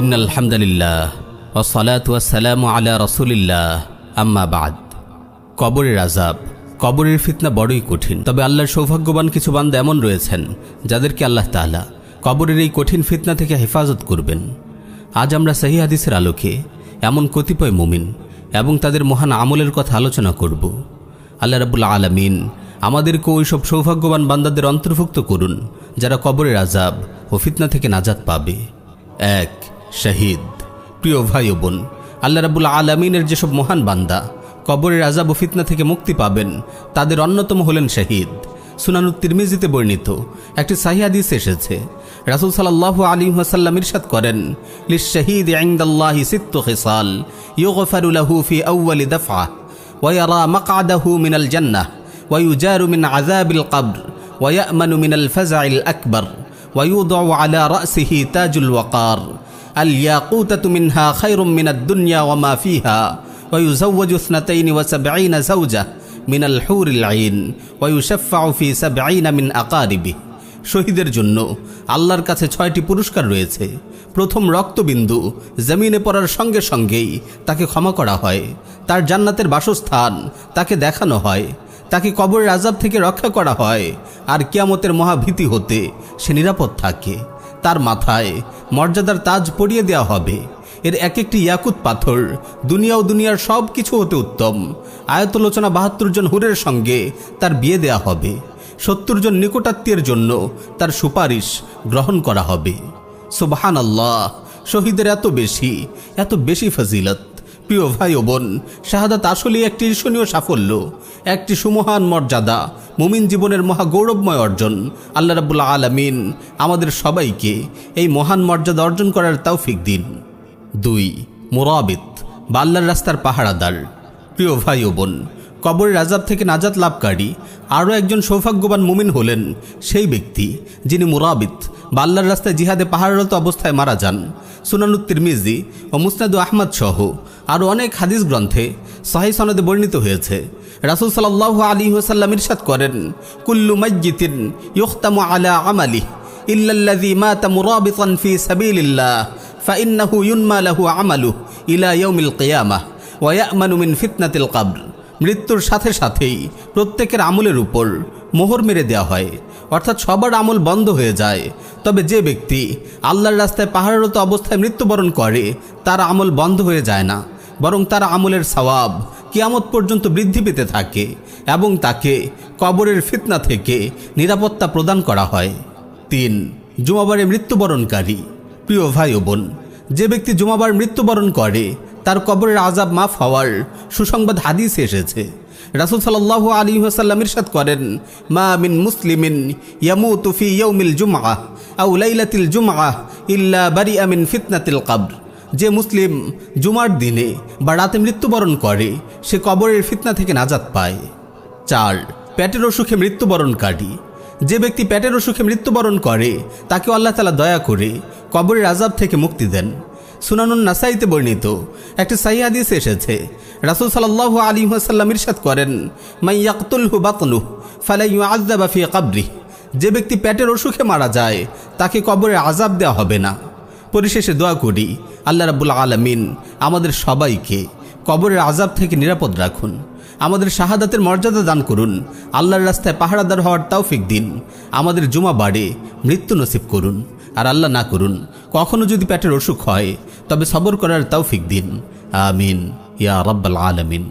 In আলহামদুলিল্লাহ ওসালাত ওয়াসালাম আলা রসুলিল্লাহ। আম্মা বাদ। কবরের আজাব কবরের ফিতনা বড়ই কঠিন। তবে আল্লাহর সৌভাগ্যবান কিছু বান্দা এমন রয়েছেন, যাদেরকে আল্লাহ তাআলা কবরের এই কঠিন ফিতনা থেকে হেফাজত করবেন। আজ আমরা সহি হাদিসের আলোকে এমন কতিপয় মুমিন এবং তাদের মহান আমলের কথা আলোচনা করব। আল্লাহ রাবুল্লা আলমিন আমাদেরকে ওইসব সৌভাগ্যবান বান্দাদের অন্তর্ভুক্ত করুন, যারা কবরের আজাব ও ফিতনা থেকে নাজাত পাবে। এক, শাহিদ। প্রিয় ভাই বোন, আল্লাহ রাবুল আলমিনের যেসব মহান বান্দা কবরের আজাব ও ফিতনা থেকে মুক্তি পাবেন, তাদের অন্যতম হলেন শাহিদ। সুনানু তিরমিজিতে বর্ণিত একটি সাহিয়াদিস এসেছে, রাসুল সাল আলী সাল্লাম ইরশাদ করেন লি শাহিদ আইন্দাল্লাহি সিত্তু খিসাল ফি আউয়ালি দাফআ ওয়া ইয়ারা মিনাল জান্নাহ। من عذاب القبر ويأمن من الفزع الأكبر ويوضع على رأسه تاج الوقار الياقوتة منها خير من الدنيا وما فيها ويزوج اثنتين وسبعين زوجة من الحور العين ويشفع في سبعين من أقاربه শহীদের জন্য আল্লাহর কাছে ছয়টি পুরস্কার রয়েছে প্রথম রক্তবিন্দু জমিনে পড়ার সঙ্গে সঙ্গেই তাকে ক্ষমা করা হয় তার জান্নাতের বাসস্থান তাকে দেখানো হয় তাকে কবর আজাব থেকে রক্ষা করা হয় আর কিয়ামতের মহাভীতি হতে সে নিরাপদ থাকে। তার মাথায় মর্যাদার তাজ পরিয়ে দেওয়া হবে। এর এক একটি ইয়াকুত পাথর দুনিয়া ও দুনিয়ার সব কিছু হতে উত্তম। আয়তলোচনা বাহাত্তর জন হুরের সঙ্গে তার বিয়ে দেয়া হবে। সত্তর জন নিকটাত্মীয়ের জন্য তার সুপারিশ গ্রহণ করা হবে। সুবাহান আল্লাহ শহীদের এত বেশি এত বেশি ফজিলত। প্রিয় ভাই ও বোন, শাহাদাত আসলেই একটি ঈর্ষণীয় সাফল্য, একটি সুমহান মর্যাদা, মুমিন জীবনের মহা গৌরবময় অর্জন। আল্লাহ রাবুল্লাহ আলমিন আমাদের সবাইকে এই মহান মর্যাদা অর্জন করার তৌফিক দিন। দুই, মোরাবিত বা আল্লাহর রাস্তার পাহারাদার। প্রিয় ভাই ও বোন, কবরের আজাব থেকে নাজাত লাভকারী, আরও একজন সৌভাগ্যবান মুমিন হলেন সেই ব্যক্তি যিনি মুরাবিত বা আল্লাহর রাস্তায় জিহাদে পাহাড়রত অবস্থায় মারা যান। সুনানুত্তির মিজি ও মুসনাদু আহমদ সহ আরও অনেক হাদিস গ্রন্থে সাহি সনদে বর্ণিত হয়েছে। রাসুল সাল্লাহ আলী ওসাল্লাম ইরশাদ করেন, কুল্লু মজ্জিতিন ইউখতামু আলা আমালি ইল্লাল্লাযী মাতা মুরাবিতান ফি সাবিলিল্লাহ, ফাইন্নাহু ইউনমা লাহু আমালু ইলা ইয়াউমিল কিয়ামাহ, ওয়া ইয়ামানু মিন ফিতনাতিল কবর মৃত্যুর সাথে সাথেই প্রত্যেকের আমলের উপর মোহর মেরে দেওয়া হয়। অর্থাৎ সবার আমল বন্ধ হয়ে যায়। তবে যে ব্যক্তি আল্লাহর রাস্তায় পাহাড়রত অবস্থায় মৃত্যুবরণ করে, তার আমল বন্ধ হয়ে যায় না। বরং তার আমলের সওয়াব কিয়ামত পর্যন্ত বৃদ্ধি পেতে থাকে এবং তাকে কবরের ফিতনা থেকে নিরাপত্তা প্রদান করা হয়। তিন, জুমাবারে মৃত্যুবরণকারী। প্রিয় ভাই বোন, যে ব্যক্তি জুমাবার মৃত্যুবরণ করে, তার কবরের আজাব মাফ হওয়ার সুসংবাদ হাদিস এসেছে। রাসুল সাল্লাহ আলী ওসাল্লাম ইরশাদ করেন, মা মিন মুসলিমিন ইয়ামু তুফি ইয়ৌমিল জুমা আউ লাইলাতিল জুমা ইল্লা বারি আমিন ফিতনাতিল কাবর। যে মুসলিম জুমার দিনে বা রাতে মৃত্যুবরণ করে, সে কবরের ফিতনা থেকে নাজাত পায়। চার, পেটের অসুখে মৃত্যুবরণকারী। যে ব্যক্তি পেটের অসুখে মৃত্যুবরণ করে তাকে আল্লাহ তালা দয়া করে কবরের আজাব থেকে মুক্তি দেন। সুনানুন নাসাইতে বর্ণিত একটি সাই হাদিস এসেছে, রাসুল সাল্লাহ আলী সাল্লাম ইরশাদ করেন মাই ইয়াকতুলহু বাতনু ফালাই আজদাবা ফি কাবরি যে ব্যক্তি পেটের অসুখে মারা যায়, তাকে কবরের আজাব দেওয়া হবে না। পরিশেষে দোয়া করি আল্লাহ রাবুল আলমিন আমাদের সবাইকে কবরের আজাব থেকে নিরাপদ রাখুন। আমাদের শাহাদাতের মর্যাদা দান করুন। আল্লাহর রাস্তায় পাহারাদার হওয়ার তৌফিক দিন। আমাদের জুমা বাড়ে, মৃত্যু নসিব করুন। আর আল্লাহ না করুন, কখনো যদি পেটের অসুখ হয়, তবে সবর করার তৌফিক দিন। আমিন। ইয়া রব্বাল আলমিন।